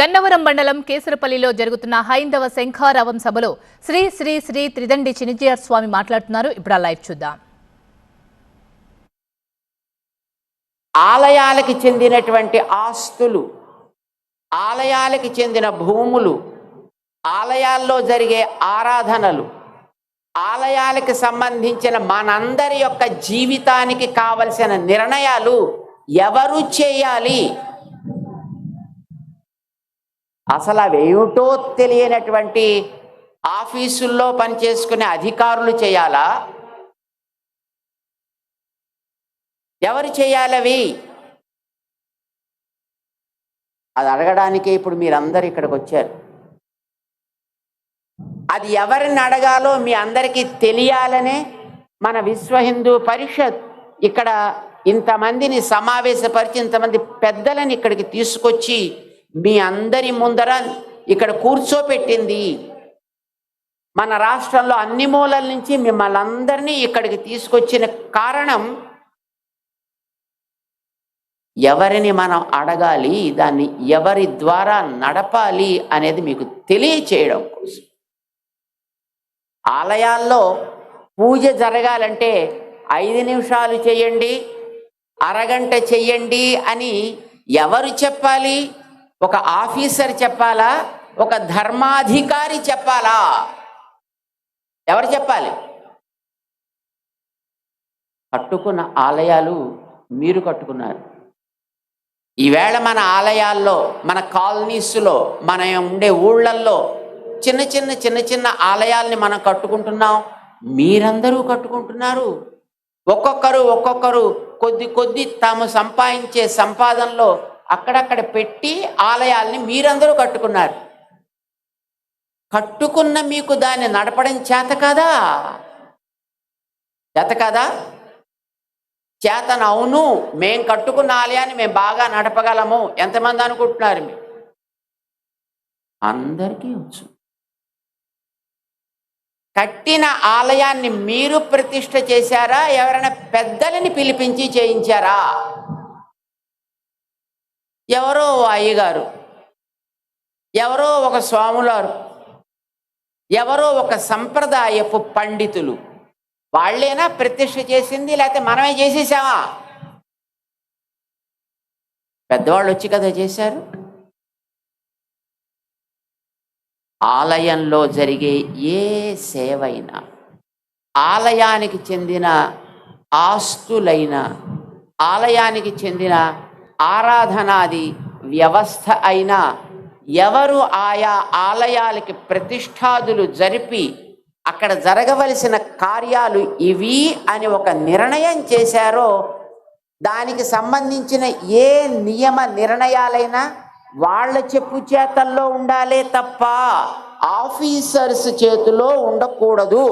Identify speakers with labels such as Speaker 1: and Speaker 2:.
Speaker 1: గన్నవరం మండలం కేసరపల్లిలో జరుగుతున్న హైందవ శంఖారావం సభలో శ్రీ శ్రీ శ్రీ త్రిదండి చినిజీయర్ స్వామి మాట్లాడుతున్నారు. ఇప్పుడు లైవ్ చూద్దాం.
Speaker 2: ఆలయాలకి చెందినటువంటి ఆస్తులు ఆలయాలకి చెందిన భూములు ఆలయాల్లో జరిగే ఆరాధనలు ఆలయాలకి సంబంధించిన మనందరి యొక్క జీవితానికి కావలసిన నిర్ణయాలు ఎవరు చేయాలి? అసలు అవేమిటో తెలియనటువంటి ఆఫీసుల్లో పనిచేసుకునే అధికారులు చేయాలా? ఎవరు చేయాలవి అది అడగడానికే ఇప్పుడు మీరందరు ఇక్కడికి వచ్చారు. అది ఎవరిని అడగాలో మీ అందరికీ తెలియాలనే మన విశ్వ హిందూ పరిషత్ ఇక్కడ ఇంతమందిని సమావేశపరిచి ఇంతమంది పెద్దలని ఇక్కడికి తీసుకొచ్చి మీ అందరి ముందర ఇక్కడ కూర్చోపెట్టింది మన రాష్ట్రంలో అన్ని మూలల నుంచి మిమ్మల్ని అందరినీ ఇక్కడికి తీసుకొచ్చిన కారణం ఎవరిని మనం అడగాలి దాన్ని ఎవరి ద్వారా నడపాలి అనేది మీకు తెలియచేయడం కోసం. ఆలయాల్లో పూజ జరగాలంటే ఐదు నిమిషాలు చేయండి అరగంట చెయ్యండి అని ఎవరు చెప్పాలి? ఒక ఆఫీసర్ చెప్పాలా? ఒక ధర్మాధికారి చెప్పాలా? ఎవరు చెప్పాలి? కట్టుకున్న ఆలయాలు మీరు కట్టుకున్నారు. ఈవేళ మన ఆలయాల్లో మన కాలనీస్లో మన ఉండే ఊళ్ళల్లో చిన్న చిన్న చిన్న చిన్న ఆలయాల్ని మనం కట్టుకుంటున్నాం. మీరందరూ కట్టుకుంటున్నారు. ఒక్కొక్కరు ఒక్కొక్కరు కొద్ది కొద్ది తాము సంపాదించే సంపాదనలో అక్కడక్కడ పెట్టి ఆలయాల్ని మీరందరూ కట్టుకున్నారు. కట్టుకున్న మీకు దాన్ని నడపడం చేత కాదా? చేత కాదా? చేతనవును మేం కట్టుకున్న ఆలయాన్ని మేము బాగా నడపగలము. ఎంతమంది అనుకుంటున్నారు మీరు? అందరికీ వచ్చు. కట్టిన ఆలయాన్ని మీరు ప్రతిష్ట చేశారా? ఎవరైనా పెద్దలని పిలిపించి చేయించారా? ఎవరో ఓ అయ్యగారు ఎవరో ఒక స్వాములారు ఎవరో ఒక సంప్రదాయపు పండితులు. వాళ్ళేనా ప్రతిష్ట చేసింది లేకపోతే మనమే చేసేసామా? పెద్దవాళ్ళు వచ్చి కదా చేశారు. ఆలయంలో జరిగే ఏ సేవైనా ఆలయానికి చెందిన ఆస్తులైన ఆలయానికి చెందిన ఆరాధనాది వ్యవస్థ అయినా ఎవరు ఆయా ఆలయాలకి ప్రతిష్టాదులు జరిపి అక్కడ జరగవలసిన కార్యాలు ఇవి అని ఒక నిర్ణయం చేశారో దానికి సంబంధించిన ఏ నియమ నిర్ణయాలైనా వాళ్ళ చెప్పు చేతల్లో ఉండాలే తప్ప ఆఫీసర్స్ చేతిలో ఉండకూడదు.